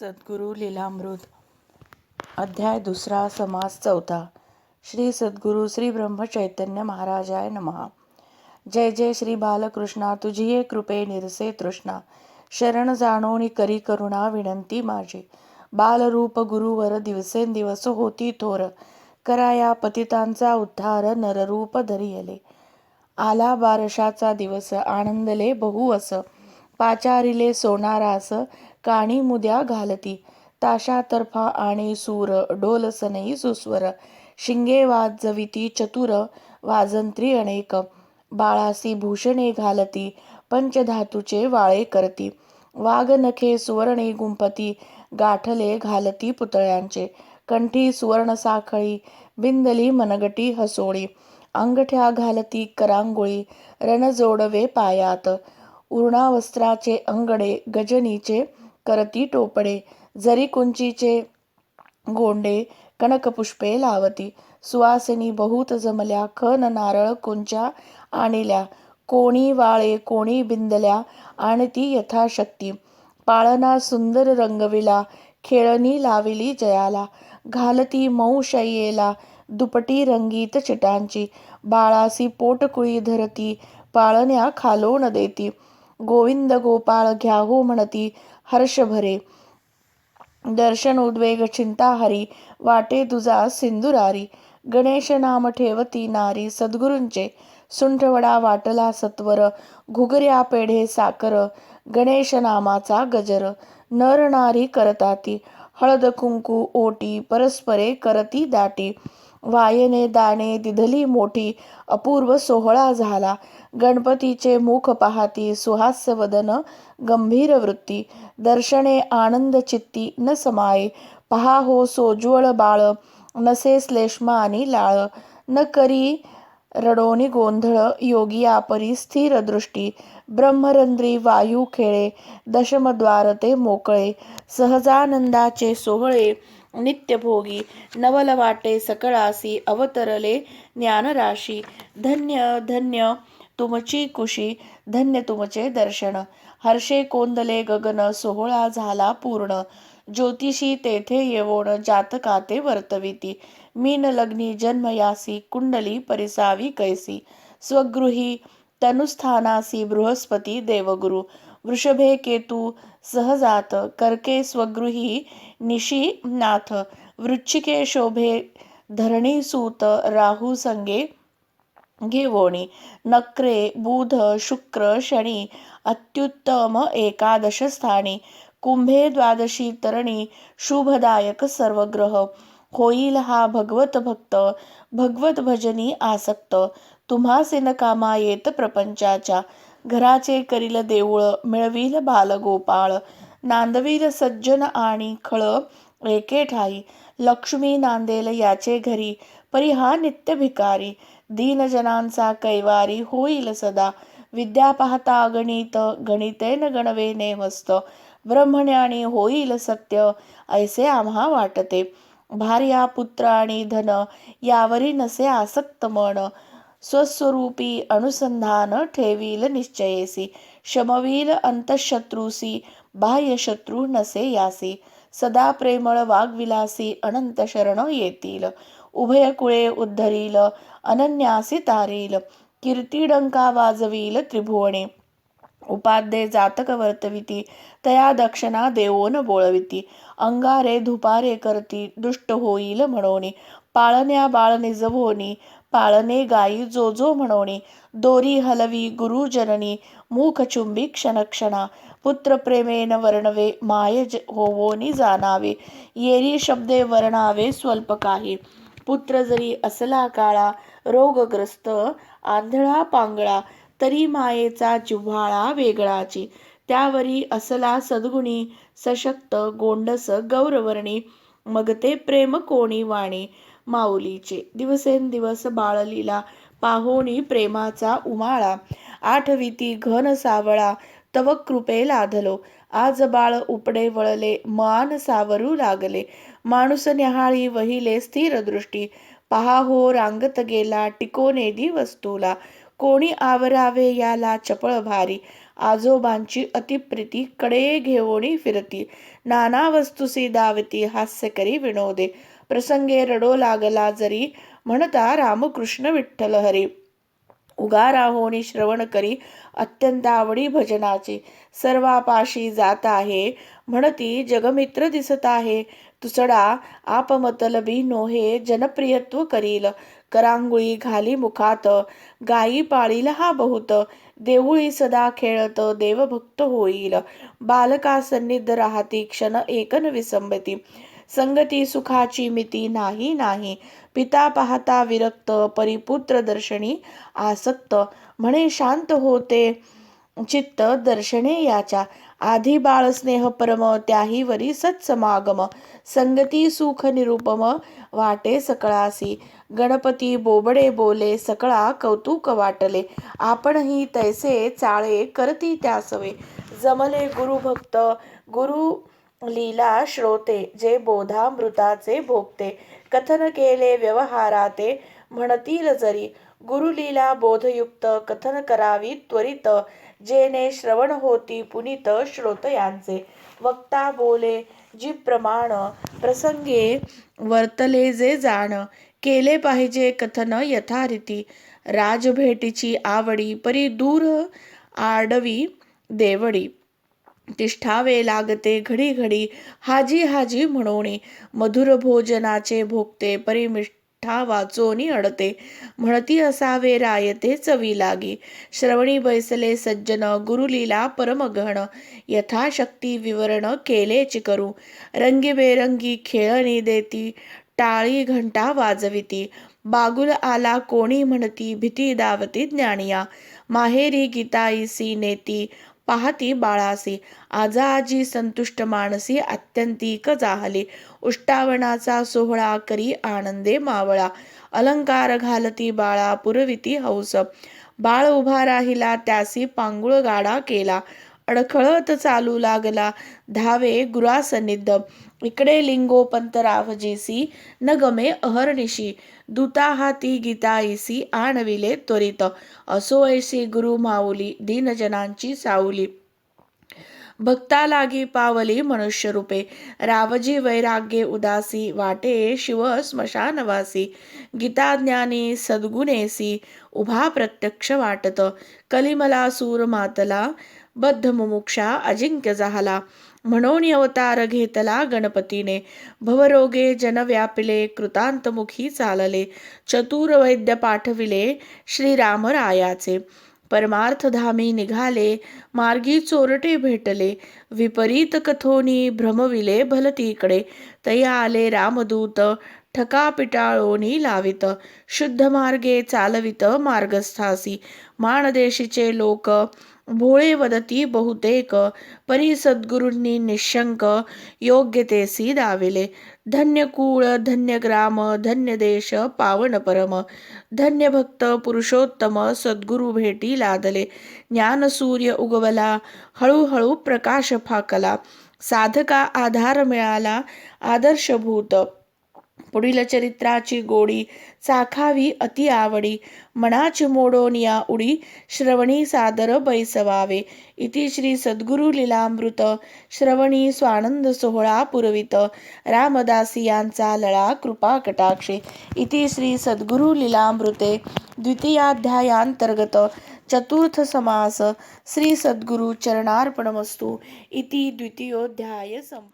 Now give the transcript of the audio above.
सद्गुरू लीलामृत. अध्याय दुसरा समास चौथा. श्री सद्गुरू श्री ब्रह्मचैतन्य महाराजाय नमहा जय जय श्री बालकृष्णा तुझी ये कृपे निरसे तृष्णा. शरण जाणोणी करी करुणा विनंती माझी. बालरूप गुरुवर दिवसेंदिवस होती थोर. कराया पतितांचा उद्धार नररूप धरियले. आला बारशाचा दिवस आनंदले बहु अस. पाचारिले सोनारास काणी मुद्या घालती. ताशा तर्फा आणि सूर डोलसनई सुस्वर. शिंगे वाजविती चतुर वाजंत्री अनेक. बाळासी भूषणे घालती पंचधातूचे वाळे करती. वाघ नखे सुवर्णे गुंपती गाठले घालती पुतळ्यांचे. कंठी सुवर्ण साखळी बिंदली मनगटी हसोळी. अंगठ्या घालती करांगोळी रणजोडवे पायात. उर्णावस्त्राचे अंगडे गजनीचे करती टोपडे. जरी कुंचीचे गोंडे कनकपुष्पे लावती. सुवासिनी बहुत जमल्या खन नारळ कुंच्या आणल्या. कोणी वाळे कोणी बिंदल्या आणि ती यथाशक्ती. पाळणा सुंदर रंगविला खेळणी लाविली जयाला. घालती मऊ शय्येला दुपटी रंगीत चिटांची. बाळासी पोटकुळी धरती पाळण्या खालोण देती. गोविंद गोपाळ घ्याहो म्हणती हर्ष भरे दर्शन उद्वेग चिंता हरी वाटे तुझा सिंदुरारी. गणेश नाम ठेवती नारी सद्गुरूंचे सुंठवडा वाटला सत्वर. घुगऱ्या पेढे साकर गणेश नामाचा गजर. नर नारी करताती हळद कुंकू ओटी परस्परे करती दाटी. वायने दाणे दिधली मोठी अपूर्व सोहळा झाला. गणपतीचे मुख पाहती सुहास्य वदन गंभीर वृत्ती. दर्शने आनंद चित्ती न समाये. पहा हो सोज्वळ बाळ नसे श्लेष्मा आणि लाळ. न करी रडोनी गोंधळ योगी आपरी स्थिर दृष्टी. ब्रह्मरंद्री वायू खेळे दशमद्वार ते मोकळे. सहजानंदाचे सोहळे नित्यभोगी नवल वाटे सकळासी अवतरले ज्ञानराशी धन्य धन्य तुमची कुशी धन्य तुमचे दर्शन हर्षे कोंदले गगन सोहळा झाला पूर्ण ज्योतिषी तेथे येवोण जातकाते वर्तविती मीन लग्नी जन्मयासी कुंडली परिसावी कैसी स्वगृही तनुस्थानासी बृहस्पती देवगुरु वृषभे केतू सहजात कर्के स्वगृही निशी नाथ। वृच्छिके शोभे धरणी सूत राहू संगे घेवोणी। नक्रे बुध शुक्र शनी अत्युत्तम एकादश स्थानी। कुंभे द्वादशी तरणी शुभदायक सर्वग्रह। होईल हा भगवत भक्त भगवत भजनी आसक्त। तुम्हासे न कामा येत प्रपंचाच्या। घराचे करील देऊळ मिळवील बालगोपाळ नांदवील सज्जन आणि खळ एके ठाई. लक्ष्मी नांदेल याचे घरी परी हा नित्य भिकारी. दीनजनांचा कैवारी होईल सदा. विद्या पाहता गणित गणितेन गणवे नेमस्त. ब्रह्मज्ञानी होईल सत्य ऐसे आम्हा वाटते. भार्या पुत्र आणि धन यावरी नसे आसक्त मन. स्वस्वरूपी अनुसंधान ठेवील निश्चयेसी शमवील अंतशत्रूसी बाह्यशत्रू नसे यासी सदा प्रेमळ वाग्विलासी अनंत शरण येतील उभय कुळे उद्धरील अनन्यासी तारील कीर्तीडंका वाजवील त्रिभुवने उपाध्ये जातक वर्तविती तया दक्षिणा देवोन बोळविती अंगारे धुपारे करती दुष्ट होईल म्हणोनी पाळण्या बाळ निजभोनी पाळणे गायी जो जो म्हणोनी दोरी हलवी गुरुजननी मुखचुंबी क्षणक्षणा पुत्र प्रेमेन वर्णवे माय होवोनी जाणावे येरी शब्दे वर्णावे स्वल्प काही पुत्र जरी असला काळा रोगग्रस्त आंधळा पांगळा तरी मायेचा जिव्हाळा वेगळाची त्यावरी असला सद्गुणी सशक्त गोंडस गौरवर्णी मग ते प्रेम कोणी वाणी माऊलीचे. दिवसेंदिवस बाळलीला पाहुणी प्रेमाचा उमाळा. आठविती घन सावळा तव कृपे लाधलो. आज बाळ उपडे वळले मान सावरू लागले. माणूस न्याहाळी वहिले स्थिर दृष्टी. पहा हो रांगत गेला टिकोनेदी वस्तूला कोणी आवरावे याला चपळ भारी. आजोबांची अतिप्रीती कडे घेवणी फिरती. नाना वस्तुसी दावती हास्य करी विनोदे. प्रसंगे रडो लागला जरी म्हणता रामकृष्ण विठ्ठल हरी. उगा राहोनी श्रवण करी अत्यंत आवडी भजनाची. सर्वापाशी जात आहे म्हणती जगमित्र दिसत आहे. तुसडा आपमतलबी नोहे जनप्रियत्व करील. करांगुळी घाली मुखात गायी पाळील हा बहुत. देऊळी सदा खेळत देवभक्त होईल. बालका सन्निध राहती क्षण एकन विसंबती. संगती सुखाची मिती नाही नाही. पिता पाहता विरक्त परिपुत्र दर्शनी आसक्त. म्हणे शांत होते चित्त दर्शने याच्या. आधी बाळ स्नेह परम त्याही वरी सत्समागम. संगती सुख निरुपम वाटे सकळासी. गणपती बोबडे बोले सकळा कौतुक वाटले. आपणही तैसे चाळे करती त्यासवे. जमले गुरुभक्त गुरु लीला श्रोते जे बोधामृताचे भोगते कथन केले व्यवहाराते म्हणतील जरी. गुरुलीला बोधयुक्त कथन करावी त्वरित जेने श्रवण होती पुनीत श्रोतयांचे. वक्ता बोले जी प्रमाण प्रसंगे वर्तले जे जाण केले पाहिजे कथन यथारीती. राजभेटीची आवडी परी दूर आडवी देवडी. तिष्ठावे लागते घडी घडी हाजी हाजी म्हणोणी मधुर भोजनाचे भोगते परिमिष्ठा वाचोनी अडते. म्हणती असावे रायते चवी लागी. श्रवणी बैसले सज्जन गुरुलीला परमगहन यथाशक्ती विवरण केलेच करू रंगीबेरंगी खेळणी देती टाळी घंटा वाजविती. बागुल आला कोणी म्हणती भीती दावती ज्ञानिया. माहेरी गीताईसी नेती पाहती बाळासी. आजा आजी संतुष्ट मानसी अत्यंतिक जाहली. उष्टावणाचा सोहळा करी आनंदे मावळा. अलंकार घालती बाळा पुरविती हौस. बाळ उभा राहिला त्यासी पांगुळ गाडा केला. अडखळत चालू लागला. धावे गुरासनिद्ध. इकडे लिंगोपंत रावजीसी न गमे अहर्निशी दूता हाती गीताईसी आणविले त्वरित. असो ऐसी गुरु माऊली दीनजनांची साऊली. भक्ता लागी पावली मनुष्य रूपे रावजी वैराग्ये उदासी वाटे शिव स्मशानवासी. गीता ज्ञानी सद्गुणेसी उभा प्रत्यक्ष वाटत. कलिमला सूर मातला बद्ध मुमुक्षा अजिंक्य झाला म्हणून अवतार घेतला गणपतीने. भवरोगे जनव्यापिले कृतांतमुखी चालले. चतुर वैद्य पाठविले श्रीरामरायाचे. परमार्थधामी निघाले. मार्गी चोरटे भेटले. विपरीत कथोनी भ्रमविले भलतीकडे. तया आले रामदूत ठका पिटाळोनी लावित. शुद्ध मार्गे चालवित मार्गस्थासी. माणदेशीचे लोक भोळे वदती बहुतेक परी सद्गुरूंनी निशंक योग्यतेसी दाविले धन्य कुळ धन्य ग्राम धन्य देश पावन परम धन्य भक्त पुरुषोत्तम सद्गुरु भेटी लादले. ज्ञानसूर्य उगवला हळूहळू प्रकाश फाकला. साधका आधार मिळाला आदर्शभूत पुढील चरित्राची गोडी चाखावी अति आवडी. मनाची मोडोनिया उडी श्रवणी सादर बैसवावे. इति श्री सद्गुरु लिलामृत श्रवणी स्वानंद सोहळा पुरवित. रामदासी यांचा लळा कृपा कटाक्षे. इति श्री सद्गुरु लिलामृते द्वितीयाध्यायांतर्गत चतुर्थ समास. श्री सद्गुरु चरणार्पणमस्तु. इति द्वितीयोध्याय संप